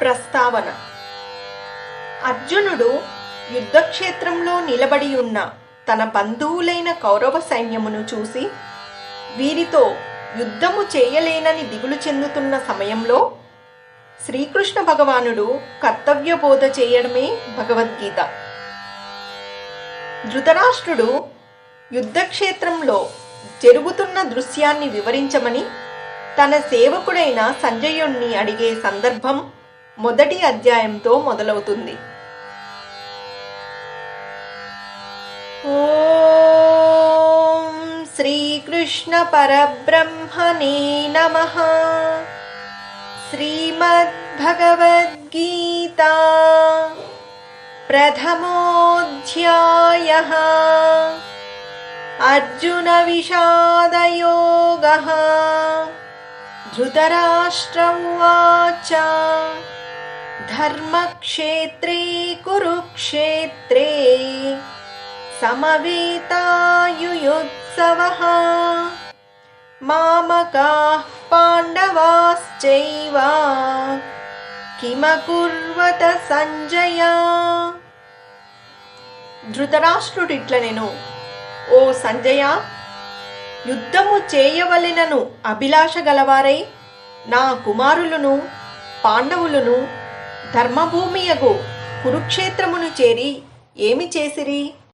ప్రస్తావన. అర్జునుడు యుద్ధక్షేత్రంలో నిలబడి ఉన్న తన బంధువులైన కౌరవ సైన్యమును చూసి వీరితో యుద్ధము చేయలేనని దిగులు చెందుతున్న సమయంలో శ్రీకృష్ణ భగవానుడు కర్తవ్య బోధ చేయడమే భగవద్గీత. ధృతరాష్ట్రుడు యుద్ధక్షేత్రంలో జరుగుతున్న దృశ్యాన్ని వివరించమని తన సేవకుడైన సంజయుణ్ణి అడిగే సందర్భం మొదటి అధ్యాయంతో మొదలవుతుంది. ఓం శ్రీకృష్ణ పరబ్రహ్మణే నమ. శ్రీమద్భగవద్గీతా ప్రథమోऽధ్యాయ అర్జున విషాదయోగ. ధృతరాష్ట్ర ఉవాచ ధర్మక్షేత్రే కురుక్షేత్రే సమవేతాయుయుత్సవः మామకాः పాండవాశ్చైవ కిమకుర్వత సంజయ ధృతరాష్ట్రుడిట్లనెను ఓ సంజయ యుద్ధము చేయవలెనను అభిలాష గలవారై నా కుమారులను పాండవులను ధర్మభూమియగు కురుక్షేత్రమును చేరి ఏమి చేసిరి?